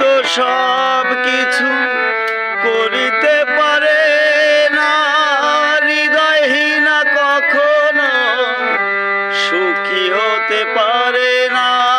তো সব কিছু করিতে পারে না। হৃদয়হীনা কখনো সুখী হতে পারে না।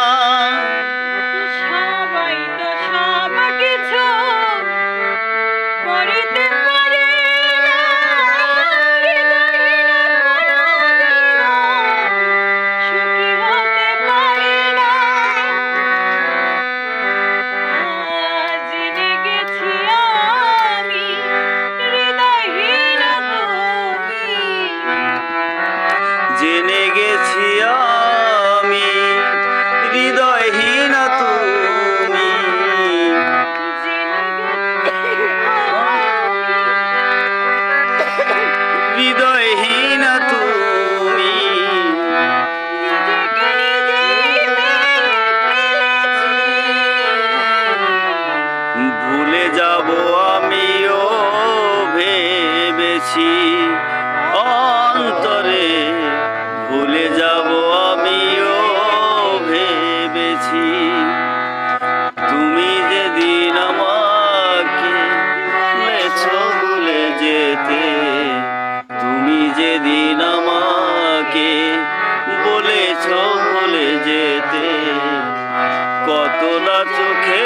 ভেবেছি অন্তরে ভুলে যাব আমিও, ভেবেছি। তুমি যেদিন আমাকে ভুলে যেতে, তুমি যেদিন আমাকে বলেছ ভুলে যেতে। কত না চোখে